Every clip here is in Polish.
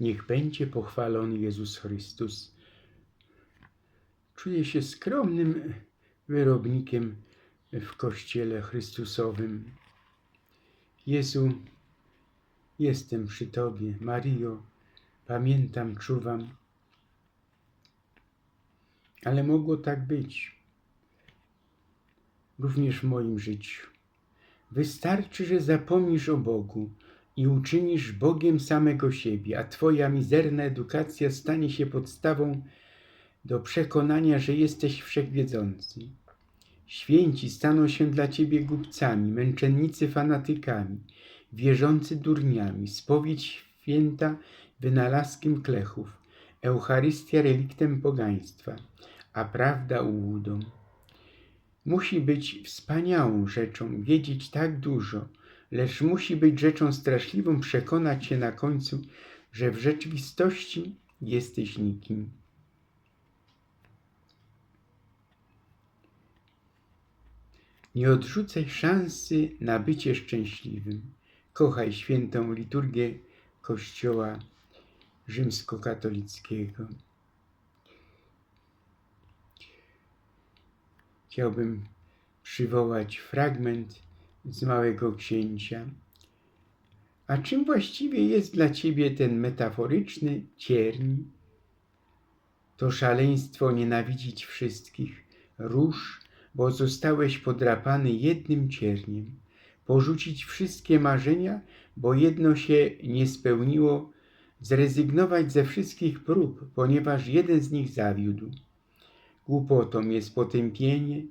Niech będzie pochwalony Jezus Chrystus. Czuję się skromnym wyrobnikiem w Kościele Chrystusowym. Jezu, jestem przy Tobie, Mario, pamiętam, czuwam. Ale mogło tak być. Również w moim życiu. Wystarczy, że zapomnisz o Bogu i uczynisz Bogiem samego siebie, a Twoja mizerna edukacja stanie się podstawą do przekonania, że jesteś wszechwiedzący. Święci staną się dla Ciebie głupcami, męczennicy fanatykami, wierzący durniami, spowiedź święta wynalazkiem klechów, Eucharystia reliktem pogaństwa, a prawda ułudą. Musi być wspaniałą rzeczą wiedzieć tak dużo, lecz musi być rzeczą straszliwą przekonać się na końcu, że w rzeczywistości jesteś nikim. Nie odrzucaj szansy na bycie szczęśliwym. Kochaj świętą liturgię Kościoła rzymskokatolickiego. Chciałbym przywołać fragment z Małego Księcia. A czym właściwie jest dla ciebie ten metaforyczny cierń? To szaleństwo nienawidzić wszystkich. Rusz, bo zostałeś podrapany jednym cierniem. Porzucić wszystkie marzenia, bo jedno się nie spełniło. Zrezygnować ze wszystkich prób, ponieważ jeden z nich zawiódł. Głupotą jest potępienie,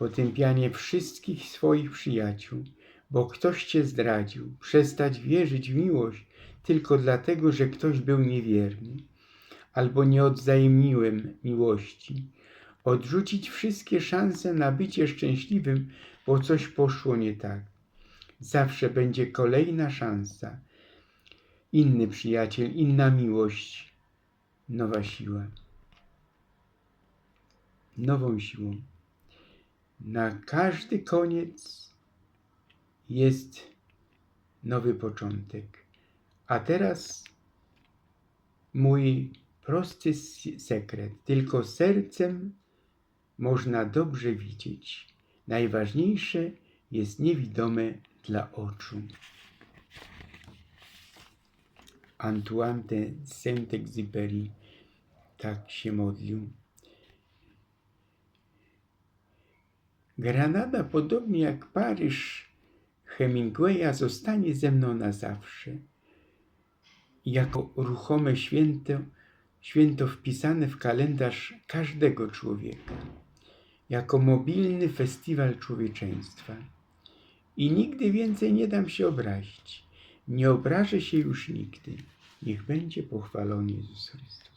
potępianie wszystkich swoich przyjaciół, bo ktoś cię zdradził, przestać wierzyć w miłość tylko dlatego, że ktoś był niewierny, albo nie odwzajemniłem miłości, odrzucić wszystkie szanse na bycie szczęśliwym, bo coś poszło nie tak. Zawsze będzie kolejna szansa, inny przyjaciel, inna miłość, nowa siła. Nową siłą. Na każdy koniec jest nowy początek. A teraz mój prosty sekret. Tylko sercem można dobrze widzieć. Najważniejsze jest niewidome dla oczu. Antoine de Saint-Exupéry tak się modlił. Granada, podobnie jak Paryż Hemingwaya, zostanie ze mną na zawsze. Jako ruchome święto, święto wpisane w kalendarz każdego człowieka. Jako mobilny festiwal człowieczeństwa. I nigdy więcej nie dam się obrazić. Nie obrażę się już nigdy. Niech będzie pochwalony Jezus Chrystus.